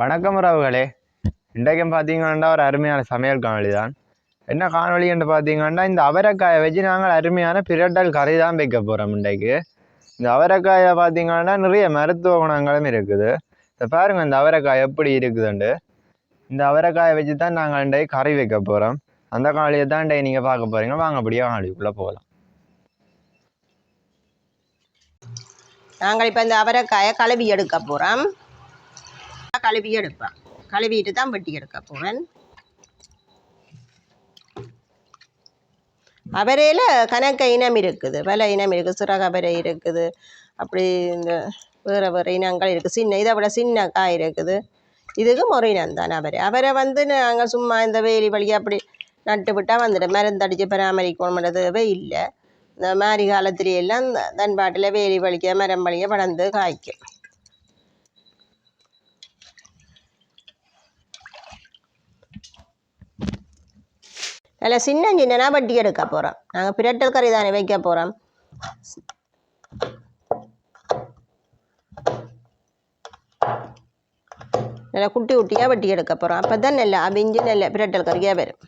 வணக்கம் உறவுகளே. இன்றைக்கும் பார்த்தீங்கன்னா ஒரு அருமையான சமையல் காணொலி தான் என்ன காணொளி என்று பார்த்தீங்கன்னா இந்த அவரைக்காயை வச்சு நாங்கள் அருமையான பிரட்டல் கறி தான் வைக்க போகிறோம் இன்றைக்கு. இந்த அவரைக்காயை பார்த்தீங்கன்னா நிறைய மருத்துவ குணங்களும் இருக்குது. இதை பாருங்கள் இந்த அவரைக்காய் எப்படி இருக்குதுண்டு. இந்த அவரைக்காயை வச்சு தான் நாங்கள் இன்றைக்கு கறி வைக்க போகிறோம் அந்த காணொலியை தான் இன்றைக்கு நீங்கள் பார்க்க போகிறீங்க அப்படியே காணொலிக்குள்ளே போகலாம். நாங்கள் இப்போ இந்த அவரைக்காயை கழுவி எடுக்க போகிறோம் கழுவி எடுப்பேன் கழுவிட்டு தான் வெட்டி எடுக்க போகிறேன் அவரையில் கணக்க இனம் இருக்குது பல இனம் இருக்குது சிறகவரை இருக்குது அப்படி இந்த வேறு வேறு இனங்கள் இருக்குது. சின்ன இதை விட சின்ன காய் இருக்குது. இதுக்கும் ஒரு இனம் தான் அவரை. அவரை வந்து நாங்கள் சும்மா இந்த வேலி வழியாக அப்படி நட்டு விட்டால் வந்துடும். மருந்தடிச்சு பராமரிக்கணும்ன்ற தேவை இல்லை. இந்த மாதிரி காலத்துல எல்லாம் தன்பாட்டில் வேலி வலிக்க மரம் வலிக்க வளர்ந்து காய்க்கும். நல்ல சின்ன சின்னனா வட்டி எடுக்க போகிறோம் நாங்கள் பிரட்டல் கறி தானே வைக்க போகிறோம் நல்லா குட்டி குட்டியாக வட்டி எடுக்க போகிறோம் அப்போ தான் நல்லா அவிஞ்சு நல்ல பிரட்டல் கறியாக வரும்.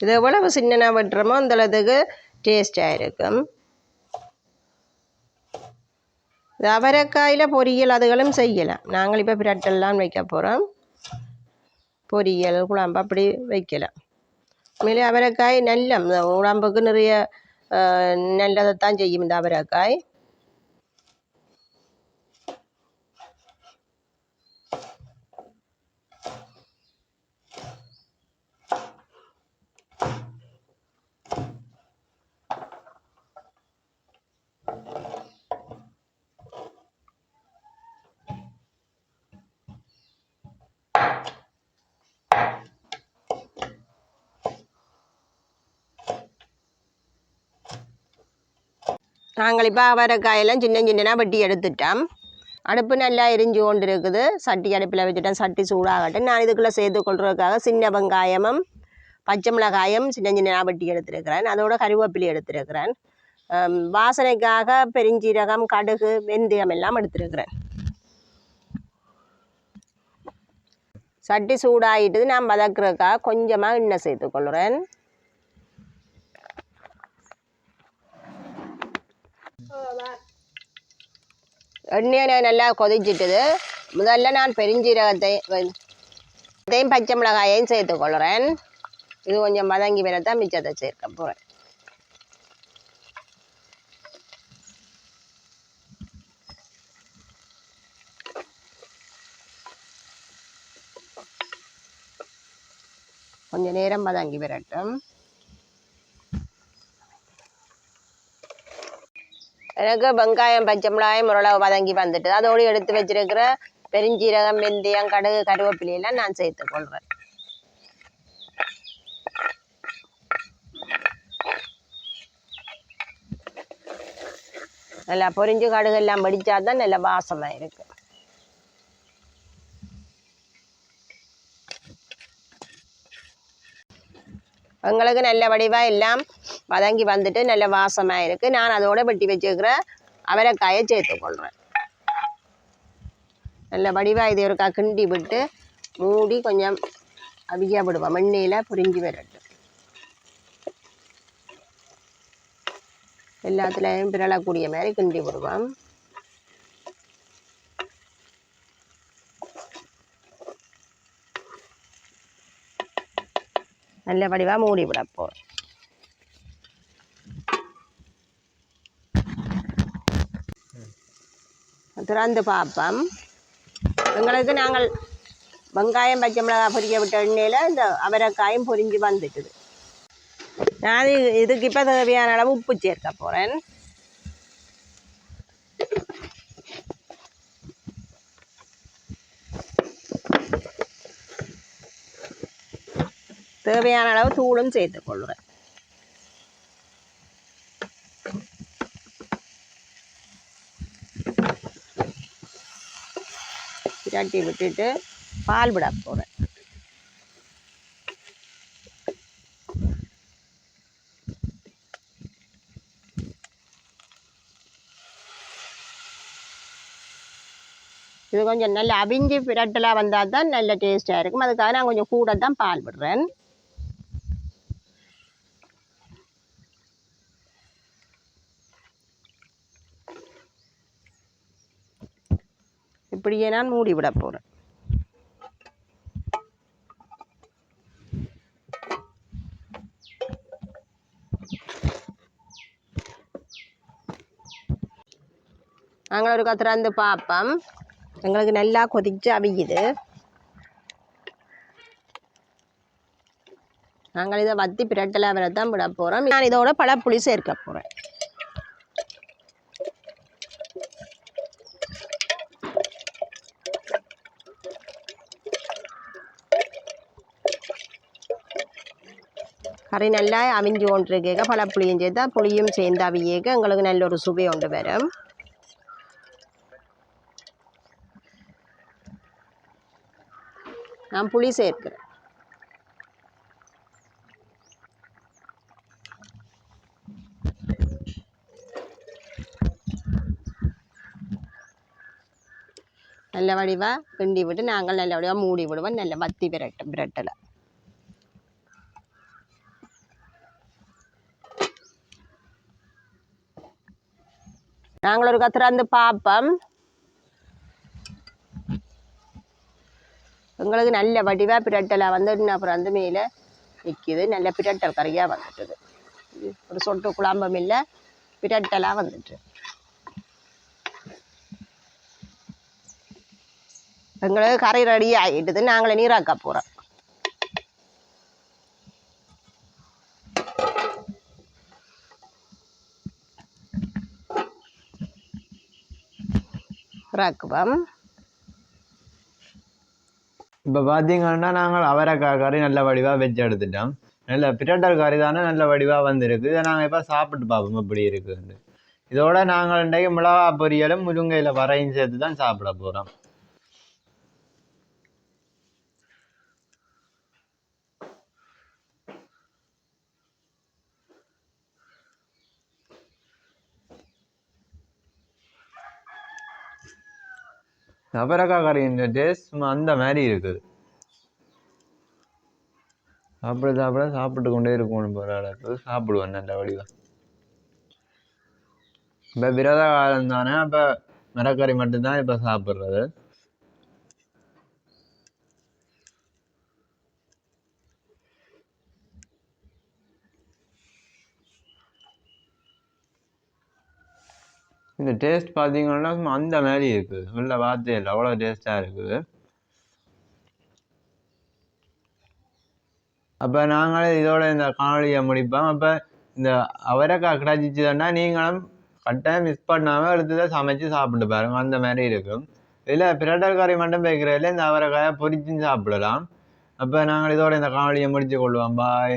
இது எவ்வளவு சின்னனாக வெட்டுறோமோ அந்த அளவுக்கு டேஸ்டாக இருக்கும் இது அவரைக்காயில் பொரியல் அதுகளும் செய்யலாம் நாங்கள் இப்போ பிரட்டெல்லாம் வைக்க போகிறோம் பொரியல் குழம்பு அப்படி வைக்கலாம் உண்மையிலே அவரைக்காய் நல்ல உடம்புக்கு நிறைய நல்லதை தான் செய்யும் இந்த அவரைக்காய். நாங்கள் இப்போ அவரைக்காயெல்லாம் சின்ன சின்னனாக வெட்டி எடுத்துட்டோம். அடுப்பு நல்லா எரிஞ்சு கொண்டு இருக்குது சட்டி அடுப்பில் வச்சுட்டேன் சட்டி சூடாகட்டும். நான் இதுக்குள்ளே சேர்த்து கொள்றதுக்காக சின்ன வெங்காயமும் பச்சை மிளகாயும் சின்ன சின்னனாக வெட்டி எடுத்துருக்கிறேன். அதோட கருவேப்பிலை எடுத்துருக்கிறேன். வாசனைக்காக பெருஞ்சீரகம் கடுகு வெந்தயம் எல்லாம் எடுத்துருக்கிறேன். சட்டி சூடாகிட்டது நான் வதக்குறதுக்காக கொஞ்சமாக எண்ணெய் சேர்த்துக்கொள்கிறேன். எண்ணெயை நல்லா கொதிச்சிட்டுது. முதல்ல நான் பெருஞ்சீரகத்தை அதையும் பச்சை மிளகாயையும் சேர்த்து கொள்கிறேன் இது கொஞ்சம் மதங்கி வரத்தான் மிச்சத்தை சேர்க்க போகிறேன் கொஞ்சம் நேரம் மதங்கி விரட்டும். எனக்கு வெங்காயம் பச்சை மிளகாயம் ஓரளவு வதங்கி வந்துட்டு அதோடு எடுத்து வச்சிருக்கிற பெருஞ்சீரகம் வெந்தயம் கடுகு கருவேப்பிலையெல்லாம் நான் சேர்த்து கொள்கிறேன் நல்லா பொரிஞ்சு கடுகு எல்லாம் வடித்தா தான் நல்ல வாசமாக இருக்கு. எங்களுக்கு நல்ல வடிவாக எல்லாம் வதங்கி வந்துட்டு நல்ல வாசமாக இருக்குது நான் அதோட வெட்டி வச்சுக்கிற அவரைக்காயை சேர்த்துக்கொள்கிறேன் நல்ல வடிவாக இது ஒருக்கா கிண்டி விட்டு மூடி கொஞ்சம் அவிய விடுவோம். எண்ணெயில் புரிஞ்சு வரட்டும். எல்லாத்துலேயும் பிறளக்கூடிய மாதிரி கிண்டி விடுவோம். நல்ல வடிவாக மூடி விட போகிறோம் திறந்து பார்ப்போம். எங்களுக்கு நாங்கள் வெங்காயம் பச்சை மிளகாய் பொரிக்க விட்ட எண்ணெயில் இந்த அவரைக்காயும் பொரிஞ்சு வந்துட்டுது. நான் இது- இதுக்கு இப்போ தேவையான அளவு உப்பு சேர்க்க போகிறேன் தேவையான அளவு தூளும் சேர்த்துக்கொள்கிறேன் பிரட்டி விட்டுட்டு பால் விட போகிறேன் இது கொஞ்சம் நல்ல அவிஞ்சு பிரட்டலாக வந்தால் தான் நல்ல டேஸ்ட்டாக இருக்கும். அதுக்காக நான் கொஞ்சம் கூட தான் பால் விடுறேன். இப்படியே நான் மூடி விட போகிறேன் நாங்கள் ஒரு கத்திராந்து பார்ப்போம் எங்களுக்கு நல்லா கொதிச்சு அவியுது நாங்கள் இதை வத்தி பிரட்டலை விட தான் விட போகிறோம் நான் இதோட பழப்புளி சேர்க்க போகிறேன் கறி நல்லா அவிஞ்சு கொண்டிருக்கேங்க பழப்புளியும் சேர்த்தா புளியும் சேர்ந்து அவியேக்க எங்களுக்கு நல்ல ஒரு சுவை கொண்டு வரும் நான் புளி சேர்க்கிறேன் நல்ல வடிவாக கிண்டி விட்டு நாங்கள் நல்ல வடிவாக மூடி விடுவோம் நல்ல வத்தி பிரட்ட பிரட்டலை நாங்கள் ஒரு கத்திராந்து பார்ப்போம் எங்களுக்கு நல்ல வடிவாக பிரட்டலாக வந்துட்டு அப்புறம் வந்து மேலே நிற்கிது நல்ல பிரட்டல் கறியாக வந்துட்டுது. ஒரு சொட்டு குழம்பும் இல்லை பிரட்டலாக வந்துட்டு. எங்களுக்கு கறி ரெடி ஆகிட்டுது. நாங்களே நீராக்க போகிறோம் இறக்குவோம் இப்போ பார்த்தீங்கன்னா நாங்கள் அவரைக்காய் கறி நல்ல வடிவாக வச்சு எடுத்துட்டோம் நல்ல பிரட்டர் கறி தானே நல்ல வடிவாக வந்திருக்கு இதை நாங்கள் இப்போ சாப்பிட்டு பார்ப்போம் எப்படி இருக்குன்னு இதோட நாங்கள் இன்றைக்கு மிளகா பொரியலும் முருங்கையில் வரையும் சேர்த்து தான் சாப்பிட போகிறோம் அவரைக்காய் கறியின் டேஸ்ட் சும்மா அந்த மாதிரி இருக்குது. சாப்பிட சாப்பிட சாப்பிட்டு கொண்டே இருக்கணும் போகிற அளவுக்கு சாப்பிடுவேன் நல்ல வடிவா இப்போ விரத காலம் தானே அப்போ மரக்கறி மட்டும்தான் இப்போ சாப்பிட்றது. இந்த டேஸ்ட் பார்த்தீங்கன்னா சும்மா அந்த மாதிரி இருக்குது உள்ள வார்த்தை இல்லை. அவ்வளோ டேஸ்ட்டாக இருக்குது அப்போ நாங்களே இதோட இந்த காணொலியை முடிப்போம். அப்போ இந்த அவரைக்காய் கிடச்சிச்சுன்னா நீங்களும் கட்டாயம் மிஸ் பண்ணாமல் எடுத்து சமைச்சு சாப்பிட்டு பாருங்க. அந்த மாதிரி இருக்கும். இதில் பிரட்டல் கறி மட்டும் வைக்கிறதில்ல இந்த அவரைக்காயை பொரிச்சும் சாப்பிடலாம். அப்போ நாங்கள் இதோட இந்த காணொலியை முடிச்சு கொள்வோம். பாய்